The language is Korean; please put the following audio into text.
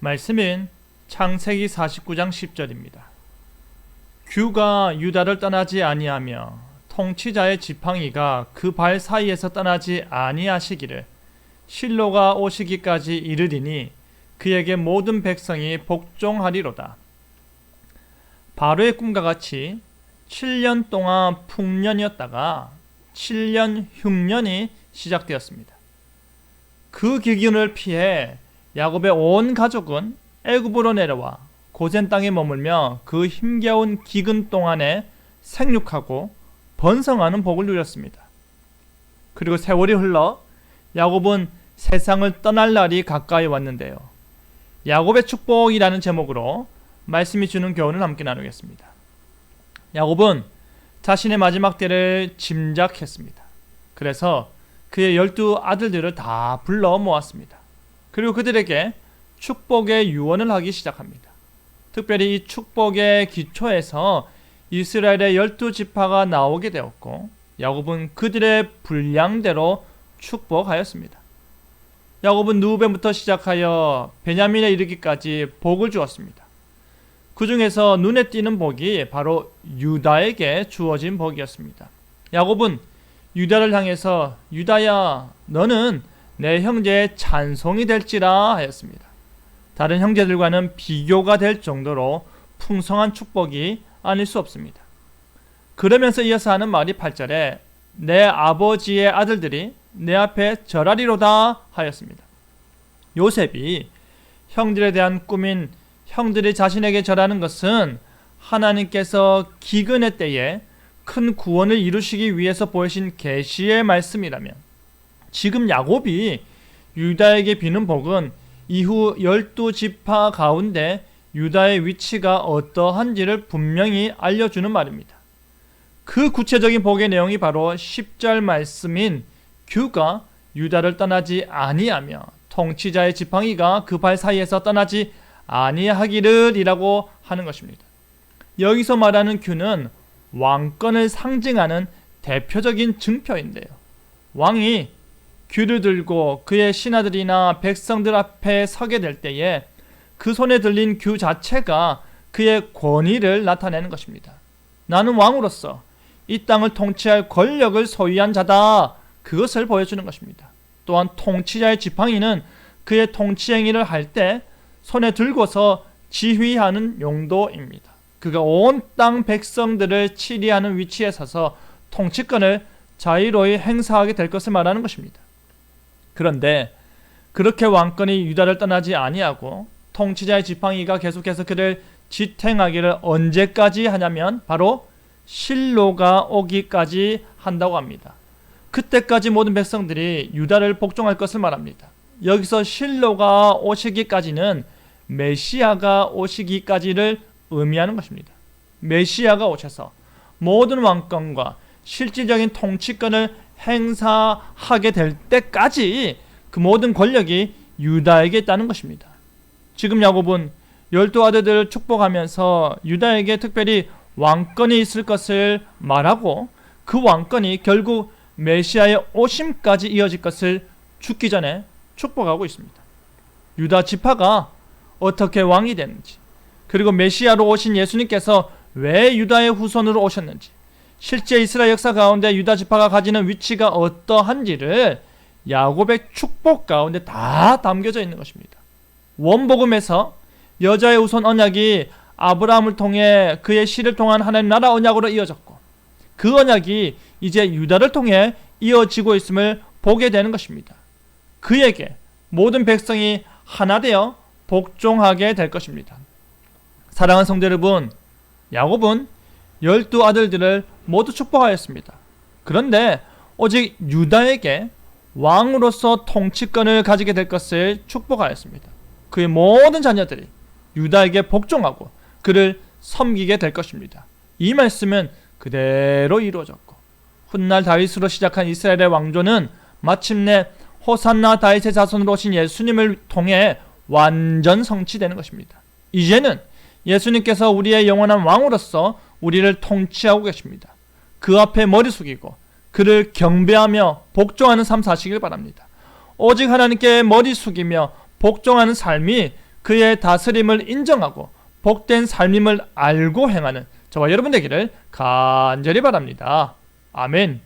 말씀은 창세기 49장 10절입니다. 규가 유다를 떠나지 아니하며 통치자의 지팡이가 그 발 사이에서 떠나지 아니하시기를 실로가 오시기까지 이르리니 그에게 모든 백성이 복종하리로다. 바로의 꿈과 같이 7년 동안 풍년이었다가 7년 흉년이 시작되었습니다. 그 기근을 피해 야곱의 온 가족은 애굽으로 내려와 고센 땅에 머물며 그 힘겨운 기근 동안에 생육하고 번성하는 복을 누렸습니다. 그리고 세월이 흘러 야곱은 세상을 떠날 날이 가까이 왔는데요. 야곱의 축복이라는 제목으로 말씀이 주는 교훈을 함께 나누겠습니다. 야곱은 자신의 마지막 때를 짐작했습니다. 그래서 그의 열두 아들들을 다 불러 모았습니다. 그리고 그들에게 축복의 유언을 하기 시작합니다. 특별히 이 축복의 기초에서 이스라엘의 열두 지파가 나오게 되었고 야곱은 그들의 분량대로 축복하였습니다. 야곱은 누벤부터 시작하여 베냐민에 이르기까지 복을 주었습니다. 그 중에서 눈에 띄는 복이 바로 유다에게 주어진 복이었습니다. 야곱은 유다를 향해서 유다야 너는 내 형제의 찬송이 될지라 하였습니다. 다른 형제들과는 비교가 될 정도로 풍성한 축복이 아닐 수 없습니다. 그러면서 이어서 하는 말이 8절에 내 아버지의 아들들이 내 앞에 절하리로다 하였습니다. 요셉이 형들에 대한 꿈인 형들이 자신에게 절하는 것은 하나님께서 기근의 때에 큰 구원을 이루시기 위해서 보이신 계시의 말씀이라면 지금 야곱이 유다에게 비는 복은 이후 열두 지파 가운데 유다의 위치가 어떠한지를 분명히 알려주는 말입니다. 그 구체적인 복의 내용이 바로 10절 말씀인 규가 유다를 떠나지 아니하며 통치자의 지팡이가 그 발 사이에서 떠나지 아니하기를이라고 하는 것입니다. 여기서 말하는 규는 왕권을 상징하는 대표적인 증표인데요. 왕이 규를 들고 그의 신하들이나 백성들 앞에 서게 될 때에 그 손에 들린 규 자체가 그의 권위를 나타내는 것입니다. 나는 왕으로서 이 땅을 통치할 권력을 소유한 자다. 그것을 보여주는 것입니다. 또한 통치자의 지팡이는 그의 통치 행위를 할 때 손에 들고서 지휘하는 용도입니다. 그가 온 땅 백성들을 치리하는 위치에 서서 통치권을 자유로이 행사하게 될 것을 말하는 것입니다. 그런데 그렇게 왕권이 유다를 떠나지 아니하고 통치자의 지팡이가 계속해서 그를 지탱하기를 언제까지 하냐면 바로 실로가 오기까지 한다고 합니다. 그때까지 모든 백성들이 유다를 복종할 것을 말합니다. 여기서 실로가 오시기까지는 메시아가 오시기까지를 의미하는 것입니다. 메시아가 오셔서 모든 왕권과 실질적인 통치권을 행사하게 될 때까지 그 모든 권력이 유다에게 있다는 것입니다. 지금 야곱은 열두 아들들을 축복하면서 유다에게 특별히 왕권이 있을 것을 말하고 그 왕권이 결국 메시아의 오심까지 이어질 것을 죽기 전에 축복하고 있습니다. 유다 지파가 어떻게 왕이 됐는지 그리고 메시아로 오신 예수님께서 왜 유다의 후손으로 오셨는지 실제 이스라엘 역사 가운데 유다 지파가 가지는 위치가 어떠한지를 야곱의 축복 가운데 다 담겨져 있는 것입니다. 원복음에서 여자의 우선 언약이 아브라함을 통해 그의 씨를 통한 하나님 나라 언약으로 이어졌고 그 언약이 이제 유다를 통해 이어지고 있음을 보게 되는 것입니다. 그에게 모든 백성이 하나 되어 복종하게 될 것입니다. 사랑하는 성도 여러분, 야곱은 열두 아들들을 모두 축복하였습니다. 그런데 오직 유다에게 왕으로서 통치권을 가지게 될 것을 축복하였습니다. 그의 모든 자녀들이 유다에게 복종하고 그를 섬기게 될 것입니다. 이 말씀은 그대로 이루어졌고 훗날 다윗으로 시작한 이스라엘의 왕조는 마침내 호산나 다윗의 자손으로 오신 예수님을 통해 완전 성취되는 것입니다. 이제는 예수님께서 우리의 영원한 왕으로서 우리를 통치하고 계십니다. 그 앞에 머리 숙이고 그를 경배하며 복종하는 삶 사시길 바랍니다. 오직 하나님께 머리 숙이며 복종하는 삶이 그의 다스림을 인정하고 복된 삶임을 알고 행하는 저와 여러분 되기를 간절히 바랍니다. 아멘.